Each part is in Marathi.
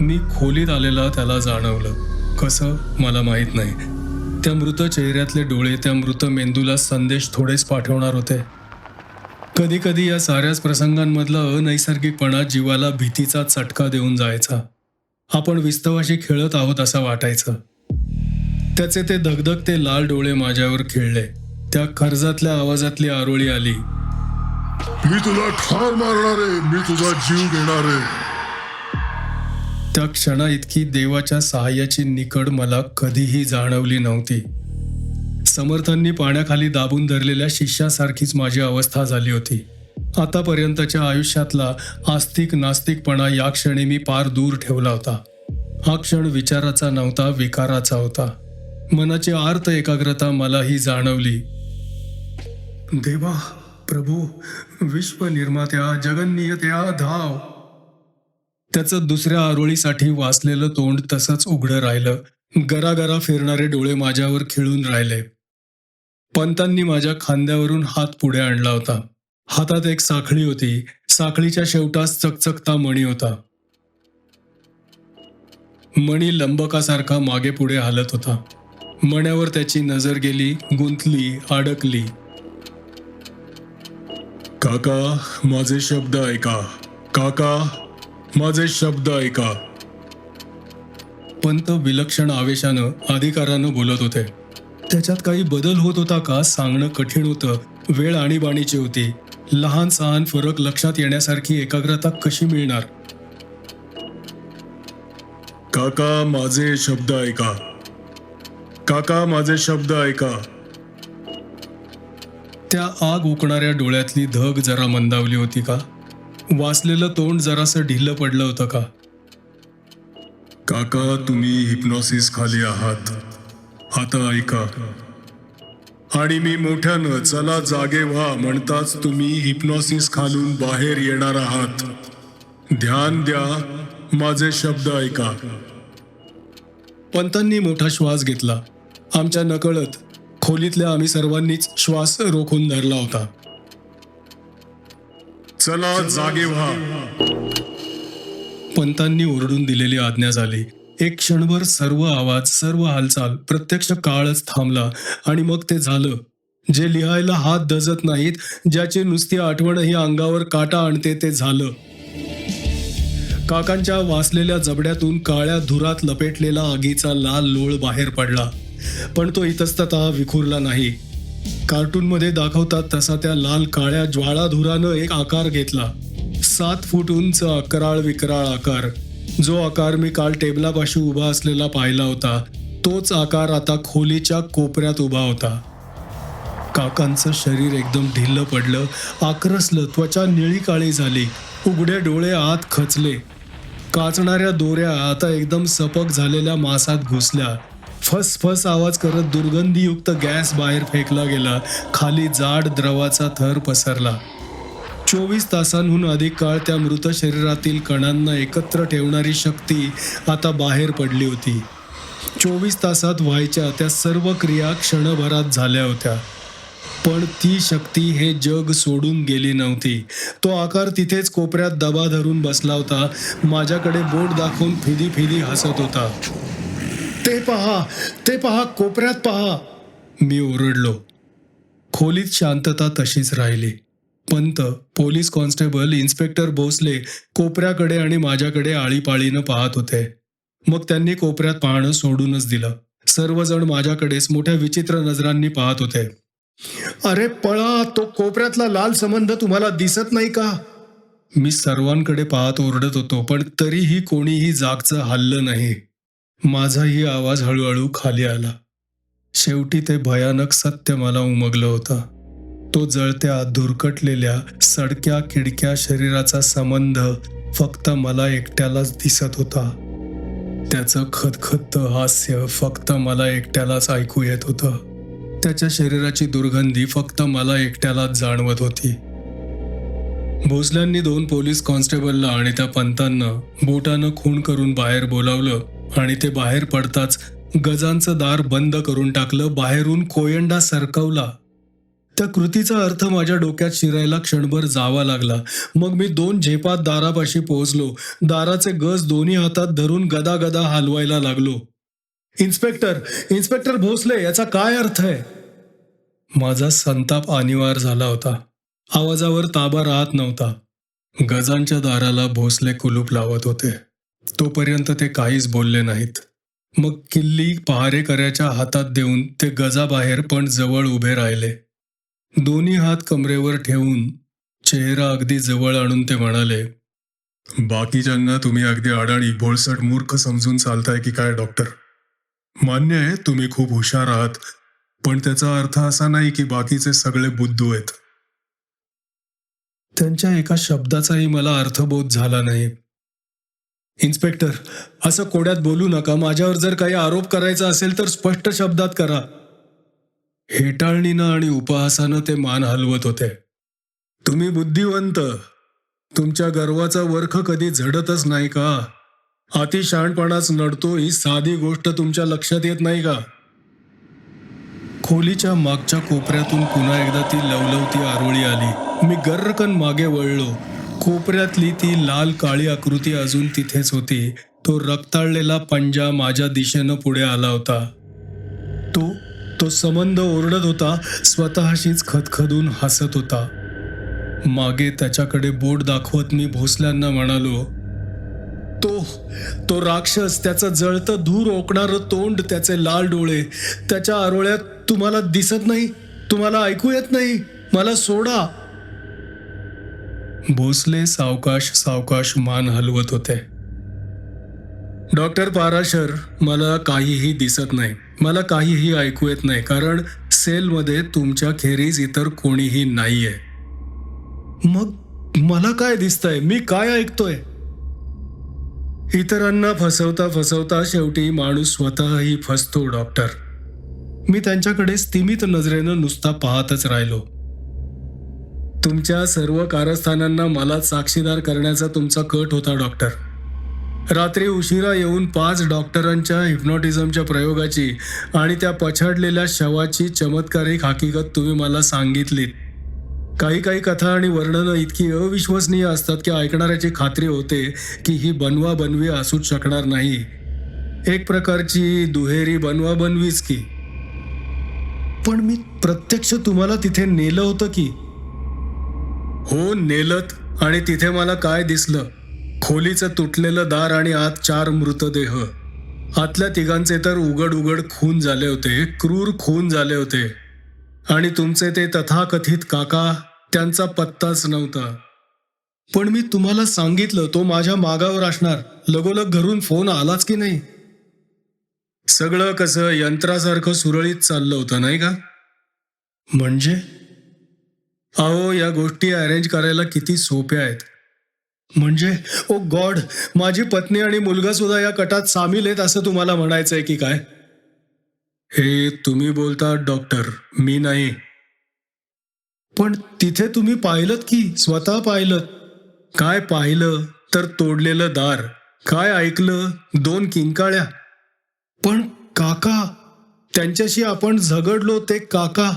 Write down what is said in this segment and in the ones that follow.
मी खोलीत आलेला त्याला जाणवलं. कसं? मला माहीत नाही. त्या मृत चेहऱ्यातले डोळे त्या मृत मेंदूला संदेश थोडेच पाठवणार होते. कधी कधी या साऱ्याच प्रसंगांमधला अनैसर्गिकपणा जीवाला भीतीचा चटका देऊन जायचा. आपण विस्तवाशी खेळत आहोत असं वाटायचं. त्याचे ते धगधगते लाल डोळे माझ्यावर खेळले. त्या कर्जातल्या आवाजातली आरोळी आली. मी तुला ठार मारणार आहे मी तुझा जीव घेणार आहे त्या क्षणा इतकी देवाच्या सहाय्याची निकड मला कधीही जाणवली नव्हती. समर्थांनी पाण्याखाली दाबून धरलेल्या शिष्यासारखीच माझी अवस्था झाली होती. आतापर्यंतच्या आयुष्यातला आस्तिक नास्तिकपणा या क्षणी मी पार दूर ठेवला होता. हा क्षण विचाराचा नव्हता विकाराचा होता. मनाची आर्त एकाग्रता मलाही जाणवली. देवा प्रभू विश्वनिर्मात्या जगन्नियत्या धाव. त्याचं दुसऱ्या आरोळीसाठी वाचलेलं तोंड तसंच उघडं राहिलं. गरागरा फिरणारे डोळे माझ्यावर खिळून राहिले. पंतांनी माझ्या खांद्यावरून हात पुढे आणला होता. हातात एक साखळी होती. साखळीच्या शेवटास चकचकता मणी होता. मणी लंबकासारखा मागे पुढे हालत होता. मण्यावर त्याची नजर गेली गुंतली अडकली. काका माझे शब्द ऐका. काका माझे शब्द ऐका. पंत विलक्षण आवेशानं अधिकारानं बोलत होते. त्याच्यात काही बदल होत होता का सांगणं कठीण होतं. वेळ आणीबाणीची होती. लहान सहान फरक लक्षात येण्यासारखी एकाग्रता कशी मिळणार? काका माझे शब्द ऐका. काका माझे शब्द ऐका. त्या आग उकणाऱ्या डोळ्यातली धग जरा मंदावली होती का? वाचलेलं तोंड जरासं ढिल्लं पडलं होतं का? काका तुम्ही हिप्नॉसिस खाली आहात. आता ऐका. आणि मी मोठ्यानं चला जागे व्हा म्हणताच तुम्ही हिप्नॉसिस खालून बाहेर येणार आहात. ध्यान द्या माझे शब्द ऐका. पंतांनी मोठा श्वास घेतला. आमच्या नकळत खोलीतल्या आम्ही सर्वांनीच श्वास रोखून धरला होता. चला जागे व्हा. पंतांनी ओरडून दिलेली आज्ञा झाली. एक क्षणभर सर्व आवाज सर्व हालचाल प्रत्यक्ष काळच थांबला आणि मग ते झालं. जे लिहायला हात दजत नाहीत ज्याची नुसती आठवणही अंगावर काटा आणते ते झालं. काकांच्या वाचलेल्या जबड्यातून काळ्या धुरात लपेटलेला आगीचा लाल लोळ बाहेर पडला. पण तो इतस्ततः विखुरला नाही. कार्टूनमध्ये दाखवतात तसा त्या लाल काळ्या ज्वाळाधुरानं एक आकार घेतला. सात फूट उंच अकराळ विकराळ आकार. जो आकार मी काल टेबलापाशी उभा असलेला पाहिला होता तोच आकार आता खोलीच्या कोपऱ्यात उभा होता. काकांचं शरीर एकदम ढिल्लं पडलं आक्रसलं त्वचा निळी काळी झाली उघडे डोळे आत खचले. काचणाऱ्या दोऱ्या आता एकदम सपक झालेल्या मासात घुसल्या. फस फस आवाज करत दुर्गंधीयुक्त गॅस बाहेर फेकला गेला. खाली जाड द्रवाचा थर पसरला. चोवीस तासांहून अधिक काळ त्या मृत शरीरातील कणांना एकत्र ठेवणारी शक्ती आता बाहेर पडली होती. चोवीस तासात व्हायच्या त्या सर्व क्रिया क्षणभरात झाल्या होत्या. पण ती शक्ती हे जग सोडून गेली नव्हती. तो आकार तिथेच कोपऱ्यात दबा धरून बसला होता. माझ्याकडे बोट दाखवून फिदी फिदी हसत होता. ते पहा ते पहा कोपऱ्यात पहा. मी ओरडलो. खोलीत शांतता तशीच राहिली. Pant police constable inspector Bhosale कोपऱ्याकडे आणि माझ्याकडे आळीपाळीनं पाहत होते. मग त्यांनी कोपऱ्यात पाहणं सोडूनच दिलं. सर्वजण माझ्याकडेच मोठ्या विचित्र नजरांनी पाहत होते. अरे पळा तो कोपऱ्यातला लाल संबंध तुम्हाला दिसत नाही का? मी सर्वांकडे पाहत ओरडत होतो पण तरीही कोणीही जागचं हल्लं नाही. माझाही आवाज हळूहळू खाली आला. शेवटी ते भयानक सत्य मला उमगलं होतं. तो जळत्या धुरकटलेल्या सडक्या खिडक्या शरीराचा संबंध फक्त मला एकट्यालाच दिसत होता. त्याचं खतखत हास्य फक्त मला एकट्यालाच ऐकू येत होतं. त्याच्या शरीराची दुर्गंधी फक्त मला एकट्यालाच जाणवत होती. भोसल्यांनी दोन पोलीस कॉन्स्टेबलला आणि त्या पंतांना बोटानं खून करून बाहेर बोलावलं आणि ते बाहेर पडताच गजांचं दार बंद करून टाकलं बाहेरून कोयंडा सरकवला. त्या कृतीचा अर्थ माझ्या डोक्यात शिरायला क्षणभर जावा लागला. मग मी दोन झेपात दारापाशी पोहोचलो. दाराचे गज दोन्ही हातात धरून गदा गदा हलवायला लागलो. इन्स्पेक्टर इन्स्पेक्टर भोसले याचा काय अर्थ आहे? माझा संताप अनिवार्य झाला होता. आवाजावर ताबा राहत नव्हता. गजांच्या दाराला भोसले कुलूप लावत होते. तोपर्यंत ते काहीच बोलले नाहीत. मग किल्ली पहारेकऱ्याच्या हातात देऊन ते गजाबाहेर पण जवळ उभे राहिले. दोन्ही हात कमरेवर ठेवून चेहरा अगदी जवळ आणून ते म्हणाले बाकीच्यांना तुम्ही अगदी अडाणी भोळसट मूर्ख समजून चालताय की काय डॉक्टर? मान्य आहे तुम्ही खूप हुशार आहात पण त्याचा अर्थ असा नाही की बाकीचे सगळे बुद्धू आहेत. त्यांच्या एका शब्दाचाही मला अर्थबोध झाला नाही. इन्स्पेक्टर असं कोड्यात बोलू नका. माझ्यावर जर काही आरोप करायचा असेल तर स्पष्ट शब्दात करा. हेटाळणीनं आणि उपहासानं ते मान हलवत होते. तुम्ही बुद्धिवंत. तुमच्या गर्वाचा वर्ख कधी झडतच नाही का? अति शहाणपणाच नडतो ही साधी गोष्ट तुमच्या लक्षात येत नाही का? खोलीच्या मागच्या कोपऱ्यातून पुन्हा एकदा ती लवलवती आरोळी आली. मी गर्रकन मागे वळलो. कोपऱ्यातली ती लाल काळी आकृती अजून तिथेच होती. तो रक्ताळलेला पंजा माझ्या दिशेनं पुढे आला होता. तो तो संबंध ओरडत होता स्वतःशीच खदखदून हसत होता. मागे त्याच्याकडे बोट दाखवत मी भोसल्यांना म्हणालो तो तो राक्षस त्याचं जळतं धूर ओकणारं तोंड त्याचे लाल डोळे त्याच्या आरोळ्यात तुम्हाला दिसत नाही? तुम्हाला ऐकू येत नाही? मला सोडा. भोसले सावकाश सावकाश मान हलवत होते. डॉक्टर पाराशर मला काहीही दिसत नाही. मला काहीही ऐकू येत नाही कारण सेलमध्ये तुमच्या खेरीज इतर कोणीही नाहीये. मग मला काय दिसतंय? मी काय ऐकतोय? इतरांना फसवता फसवता शेवटी माणूस स्वतःही फसतो डॉक्टर. मी त्यांच्याकडे स्थिमित नजरेनं नुसता पाहतच राहिलो. तुमच्या सर्व कारस्थानांना मला साक्षीदार करण्याचा तुमचा कट होता डॉक्टर. रात्री उशिरा येऊन पाच डॉक्टरांच्या हिप्नॉटिझमच्या प्रयोगाची आणि त्या पछाडलेल्या शवाची चमत्कारिक हकीकत तुम्ही मला सांगितलीत. काही काही कथा आणि वर्णनं इतकी अविश्वसनीय असतात की ऐकणाऱ्याची खात्री होते की ही बनवा बनवी असूच शकणार नाही. एक प्रकारची दुहेरी बनवा बनवीच की. पण मी प्रत्यक्ष तुम्हाला तिथे नेलं होतं की? हो नेलत आणि तिथे मला काय दिसलं? खोलीचं तुटलेलं दार आणि आत चार मृतदेह. आतल्या तिघांचे तर उघड उघड खून झाले होते क्रूर खून झाले होते. आणि तुमचे ते तथाकथित काका त्यांचा पत्ताच नव्हता. पण मी तुम्हाला सांगितलं तो माझ्या मागावर असणार. लगोलग घरून फोन आलाच की नाही? सगळं कसं यंत्रासारखं सुरळीत चाललं होतं नाही का? म्हणजे? अहो या गोष्टी अरेंज करायला किती सोप्या आहेत. म्हणजे ओ गॉड माझी पत्नी आणि मुलगा सुद्धा या कटात सामील आहेत असं तुम्हाला म्हणायचं आहे की काय? हे तुम्ही बोलता डॉक्टर मी नाही. पण तिथे तुम्ही पाहिलं की स्वतः पाहिलं काय पाहिलं? तर तोडलेलं दार. काय ऐकलं? दोन किंकाळ्या. पण काका त्यांच्याशी आपण झगडलो ते काका.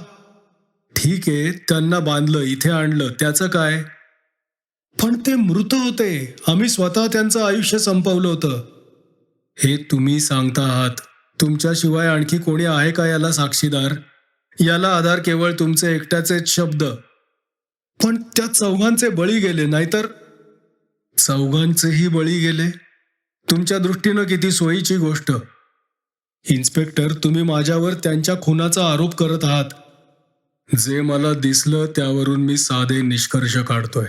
ठीक आहे त्यांना बांधलं इथे आणलं त्याचं काय? पण ते मृत होते. आम्ही स्वतः त्यांचं आयुष्य संपवलं होतं. हे तुम्ही सांगता आहात. तुमच्याशिवाय आणखी कोणी आहे का याला साक्षीदार? याला आधार केवळ तुमचे एकट्याचेच शब्द. पण त्या चौघांचे बळी गेले नाहीतर? चौघांचेही बळी गेले? तुमच्या दृष्टीनं किती सोयीची गोष्ट. इन्स्पेक्टर तुम्ही माझ्यावर त्यांच्या खुनाचा आरोप करत आहात. जे मला दिसलं त्यावरून मी साधे निष्कर्ष काढतोय.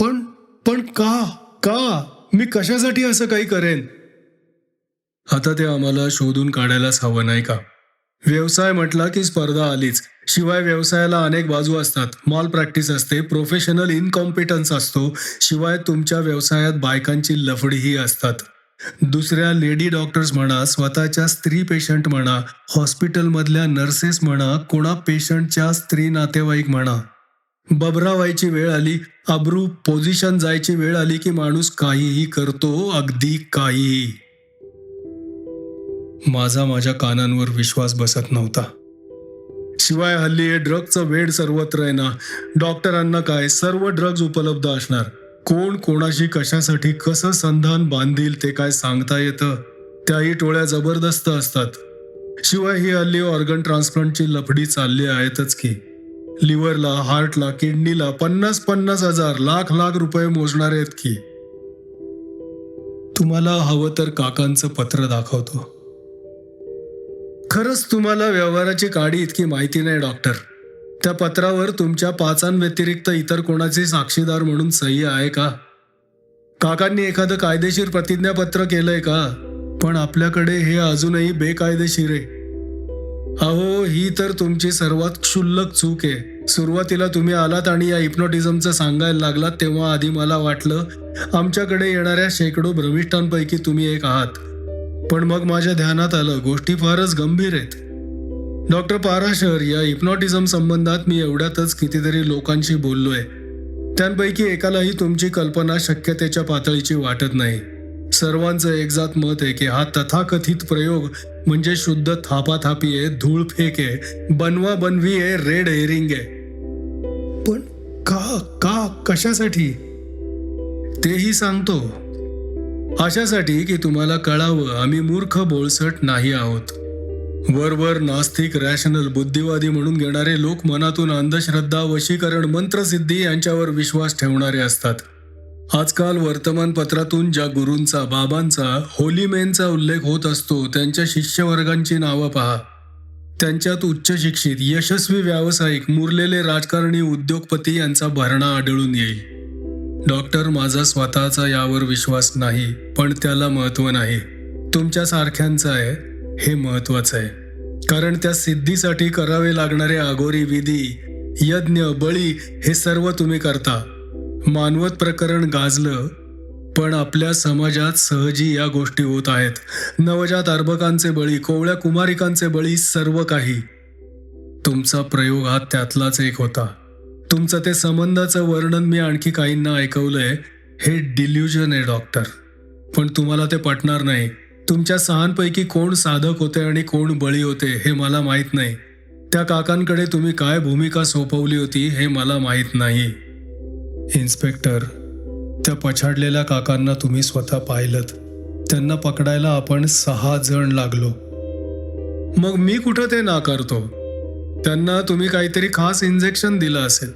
पण पण का का? मी कशासाठी असं काही करेन? आता ते आम्हाला शोधून काढायलाच हवं नाही का? व्यवसाय म्हटला की स्पर्धा आलीच. शिवाय व्यवसायाला अनेक बाजू असतात. मॉल प्रॅक्टिस असते प्रोफेशनल इनकॉम्पिटन्स असतो. शिवाय तुमच्या व्यवसायात बायकांची लफडीही असतात. दुसऱ्या लेडी डॉक्टर्स म्हणा स्वतःच्या स्त्री पेशंट म्हणा हॉस्पिटलमधल्या नर्सेस म्हणा कोणा पेशंटच्या स्त्री नातेवाईक म्हणा. बबरा व्हायची वेळ आली अब्रू पोझिशन जायची वेळ आली की माणूस काहीही करतो अगदी काहीही. माझा माझ्या कानांवर विश्वास बसत नव्हता. शिवाय हल्ली हे ड्रगचं वेड सर्वत्र आहे ना डॉक्टरांना काय सर्व ड्रग्ज उपलब्ध असणार. कोण कोणाशी कशासाठी कसं संधान बांधील ते काय सांगता येतं? त्याही टोळ्या जबरदस्त असतात. शिवाय ही हल्ली ऑर्गन ट्रान्सप्लांटची लफडी चालली आहेतच की. लिव्हरला हार्टला किडनीला पन्नास पन्नास हजार लाख लाख रुपये मोजणारे आहेत की. तुम्हाला हवं तर काकांचं पत्र दाखवतो. खरंच तुम्हाला व्यवहाराची काडी इतकी माहिती नाही डॉक्टर. त्या पत्रावर तुमच्या पाचांव्यतिरिक्त इतर कोणाचे साक्षीदार म्हणून सही आहे का? काकांनी एखादं कायदेशीर प्रतिज्ञापत्र केलंय का? पण आपल्याकडे हे अजूनही बेकायदेशीर आहे. अहो ही तर तुमची सर्वात क्षुल्लक चूक आहे. सुरुवातीला तुम्ही आलात आणि या हिप्नोटिझमचं सांगायला लागलात तेव्हा आधी मला वाटलं आमच्याकडे येणाऱ्या शेकडो भ्रमिष्ठांपैकी तुम्ही एक आहात. पण मग माझ्या ध्यानात आलं गोष्टी फारच गंभीर आहेत. डॉक्टर पाराशर या हिप्नॉटिझम संबंधात मी एवढ्यातच कितीतरी लोकांशी बोललोय. त्यांपैकी एकालाही तुमची कल्पना शक्यतेच्या पातळीची वाटत नाही. सर्वांचं एकजात मत आहे की हा तथाकथित प्रयोग म्हणजे शुद्ध थापाथापी आहे धूळ फेक आहे बनवा बनवी आहे रेड हेरिंग आहे. पण का का कशासाठी? तेही सांगतो. अशासाठी की तुम्हाला कळावं आम्ही मूर्ख बोळसट नाही आहोत. वरवर नास्तिक रॅशनल बुद्धिवादी म्हणून घेणारे लोक मनातून अंधश्रद्धा वशीकरण मंत्रसिद्धी यांच्यावर विश्वास ठेवणारे असतात. आजकाल वर्तमानपत्रातून ज्या गुरूंचा बाबांचा होली मेनचा उल्लेख होत असतो त्यांच्या शिष्यवर्गांची नावं पहा. त्यांच्यात उच्च शिक्षित यशस्वी व्यावसायिक मुरलेले राजकारणी उद्योगपती यांचा भरणा आढळून येईल. डॉक्टर माझा स्वतःचा यावर विश्वास नाही पण त्याला महत्त्व नाही. तुमच्यासारख्यांचा आहे. हे महत्वाचं आहे. कारण त्या सिद्धीसाठी करावे लागणारे अघोरी विधी यज्ञ बळी हे सर्व तुम्ही करता. मानवत प्रकरण गाजलं पण आपल्या समाजात सहजी या गोष्टी होत आहेत. नवजात अर्भकांचे बळी कोवळ्या कुमारिकांचे बळी सर्व काही. तुमचा प्रयोग हा त्यातलाच एक होता. तुमचं ते संबंधाचं वर्णन मी आणखी काहींना ऐकवलंय हे डिल्युजन आहे डॉक्टर पण तुम्हाला ते पटणार नाही. तुमच्या सहांपैकी कोण साधक होते आणि कोण बळी होते हे मला माहीत नाही. त्या काकांकडे तुम्ही काय भूमिका सोपवली होती हे मला माहीत नाही. इन्स्पेक्टर त्या पछाडलेल्या काकांना तुम्ही स्वतः पाहिलं त्यांना पकडायला आपण सहा जण लागलो. मग मी कुठं ते नाकारतो? त्यांना तुम्ही काहीतरी खास इंजेक्शन दिलं असेल.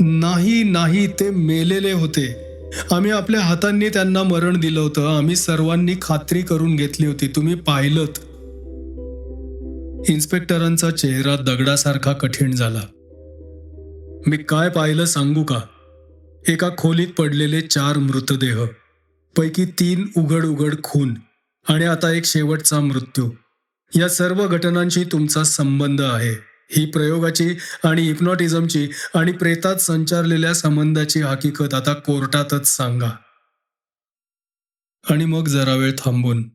नाही नाही ते मेलेले होते. आम्ही आपल्या हातांनी त्यांना मरण दिलं होतं. आम्ही सर्वांनी खात्री करून घेतली होती. तुम्ही पाहिलं इन्स्पेक्टरांचा चेहरा दगडासारखा कठीण झाला. मी काय पाहिलं सांगू का? एका खोलीत पडलेले चार मृतदेह. पैकी तीन उघड उघड खून आणि आता एक शेवटचा मृत्यू. या सर्व घटनांशी तुमचा संबंध आहे. ही प्रयोगाची आणि हिप्नॉटिझमची आणि प्रेतात संचारलेल्या संबंधाची हकीकत आता कोर्टातच सांगा. आणि मग जरा वेळ थांबून.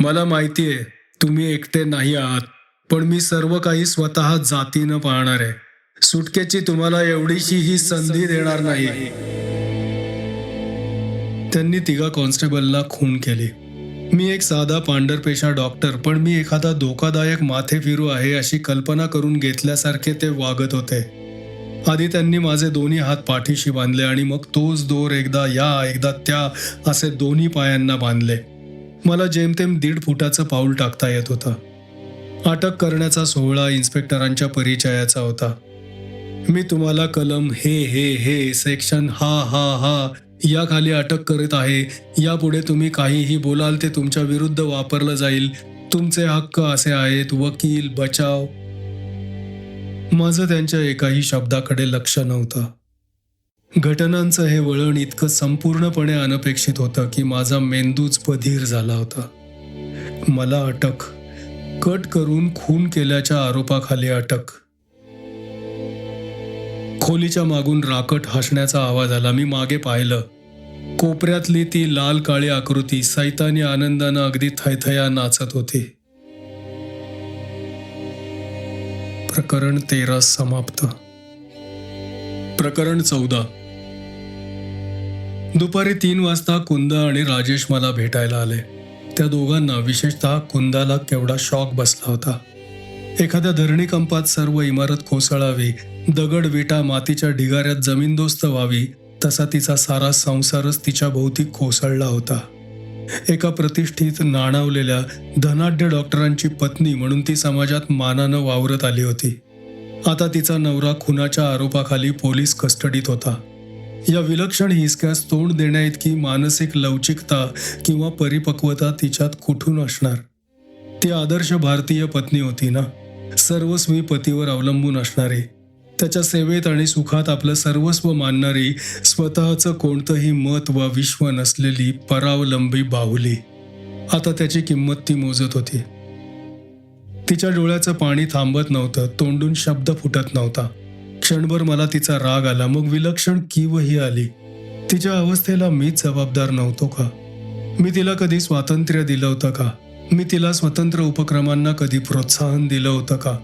मला माहिती आहे तुम्ही एकटे नाही आहात पण मी सर्व काही स्वतः जातीनं पाहणार आहे. सुटकेची तुम्हाला एवढीशी ही संधी देणार नाही. त्यांनी तिघा कॉन्स्टेबलला खून केली. मी एक साधा पांढरपेशा डॉक्टर पण मी एखादा धोकादायक माथे फिरू आहे अशी कल्पना करून घेतल्यासारखे ते वागत होते. आधी त्यांनी माझे दोन्ही हात पाठीशी बांधले आणि मग तोच दोर एकदा या एकदा त्या असे दोन्ही पायांना बांधले. मला जेमतेम दीड फुटाचं पाऊल टाकता येत होतं. अटक करण्याचा सोहळा इन्स्पेक्टरांच्या परिचयाचा होता. मी तुम्हाला कलम हे हे हे सेक्शन हा हा हा याखाली अटक करत आहे. यापुढे तुम्ही काहीही बोलाल ते तुमच्या विरुद्ध वापरलं जाईल. तुमचे हक्क असे आहेत वकील बचाव. माझं त्यांच्या एकाही शब्दाकडे लक्ष नव्हतं. घटनांचं हे वळण इतकं संपूर्णपणे अनपेक्षित होतं की माझा मेंदूच बधीर झाला होता. मला अटक. कट करून खून केल्याच्या आरोपाखाली अटक. खोलीच्या मागून राकट हसण्याचा आवाज आला. मी मागे पाहिलं. कोपऱ्यातली ती लाल काळी आकृती सैतानी आनंदानं अगदी थैथया नाचत होती. प्रकरण तेरा समाप्त. प्रकरण चौदा. दुपारी तीन वाजता कुंद आणि राजेश मला भेटायला आले. त्या दोघांना विशेषतः कुंदाला केवढा शॉक बसला होता. एखाद्या धरणीकंपात सर्व इमारत कोसळावी दगड विटा मातीच्या ढिगाऱ्यात जमीनदोस्त व्हावी तसा तिचा सारा संसारच तिच्या भोवती कोसळला होता. एका प्रतिष्ठित नाणावलेल्या धनाढ्य डॉक्टरांची पत्नी म्हणून ती समाजात मानानं वावरत आली होती. आता तिचा नवरा खुनाच्या आरोपाखाली पोलीस कस्टडीत होता. या विलक्षण हिसक्यास तोंड देण्याइतकी मानसिक लवचिकता किंवा परिपक्वता तिच्यात कुठून असणार? ती आदर्श भारतीय पत्नी होती ना? सर्वस्वी पतीवर अवलंबून असणारी. त्याच्या सेवेत आणि सुखात आपलं सर्वस्व मानणारी स्वतःचं कोणतंही मत वा विश्व नसलेली परावलंबी बाहुली. आता त्याची किंमत ती मोजत होती. तिच्या डोळ्याचं पाणी थांबत नव्हतं तोंडून शब्द फुटत नव्हता. क्षणभर मला तिचा राग आला मग विलक्षण किवही आली. तिच्या अवस्थेला मीच जबाबदार नव्हतो का? मी तिला कधी स्वातंत्र्य दिलं होतं का? मी तिला स्वतंत्र उपक्रमांना कधी प्रोत्साहन दिलं होतं का?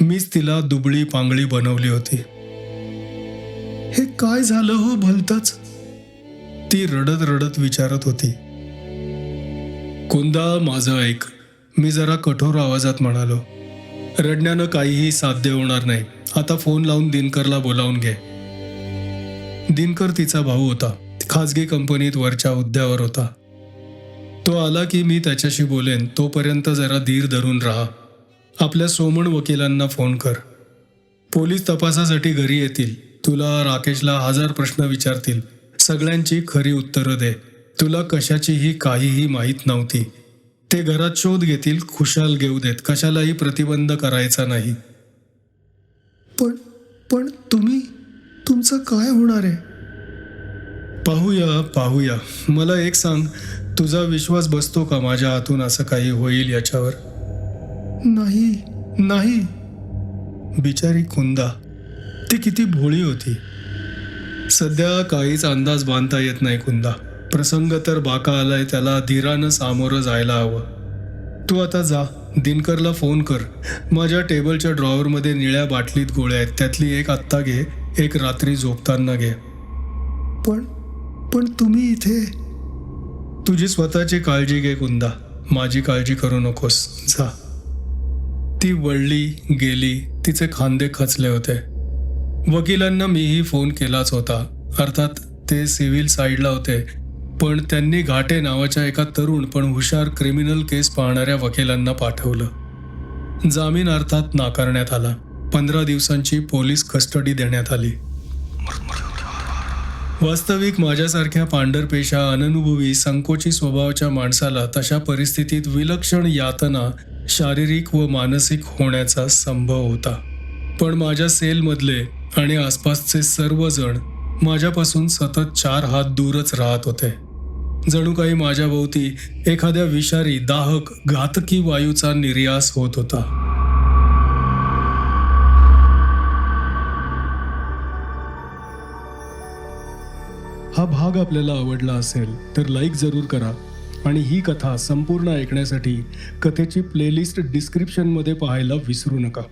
मीच तिला दुबळी पांगळी बनवली होती. हे काय झालं हो भलतच? ती रडत रडत विचारत होती. कुंदा माझं ऐक मी जरा कठोर आवाजात म्हणालो. रडण्यानं काहीही साध्य होणार नाही. आता फोन लावून दिनकरला बोलावून घे. दिनकर तिचा भाऊ होता. खाजगी कंपनीत वरच्या हुद्द्यावर होता. तो आला की मी त्याच्याशी बोलेन. तोपर्यंत जरा धीर धरून राहा. आपल्या सोमण वकिलांना फोन कर. पोलीस तपासासाठी घरी येतील. तुला राकेशला हजार प्रश्न विचारतील. सगळ्यांची खरी उत्तरं दे. तुला कशाचीही काहीही माहीत नव्हती. ते घरात शोध घेतील खुशाल घेऊ देत. कशालाही प्रतिबंध करायचा नाही. पण पण तुम्ही तुमचं काय होणार आहे? पाहूया पाहूया. मला एक सांग तुझा विश्वास बसतो का माझ्या हातून असं काही होईल याच्यावर? नाही नाही. बिचारी कुंदा ती किती भोळी होती. सध्या काहीच अंदाज बांधता येत नाही कुंदा. प्रसंग तर बाका आलाय त्याला धीरानं सामोरं जायला हवं. तू आता जा दिनकरला फोन कर. माझ्या टेबलच्या ड्रॉवरमध्ये निळ्या बाटलीत गोळ्या आहेत. त्यातली एक आत्ता घे एक रात्री झोपताना घे. पण पण तुम्ही इथे? तुझी स्वतःची काळजी घे कुंदा. माझी काळजी करू नकोस. जा. ती वळली गेली तिचे खांदे खचले होते. वकिलांना मीही फोन केलाच होता. अर्थात ते सिव्हिल साईडला होते. पण त्यांनी घाटे नावाच्या एका तरुण पण हुशार क्रिमिनल केस पाहणाऱ्या वकिलांना पाठवलं. जामीन अर्थात नाकारण्यात आला. पंधरा दिवसांची पोलीस कस्टडी देण्यात आली. वास्तविक माझ्यासारख्या पांढरपेशा अननुभवी संकोची स्वभावाच्या माणसाला तशा परिस्थितीत विलक्षण यातना शारीरिक व मानसिक होण्याचा संभव होता. पण माझ्या सेलमधले आणि आसपासचे सर्वजण माझ्यापासून सतत चार हात दूरच राहत होते. जणू काही माझ्याभोवती एखाद्या विषारी दाहक घातकी वायूचा निर्यास होत होता. हा भाग आपल्याला आवडला असेल तर लाईक जरूर करा. आणि ही कथा संपूर्ण ऐकण्यासाठी कथेची प्लेलिस्ट डिस्क्रिप्शनमध्ये पाहायला विसरू नका.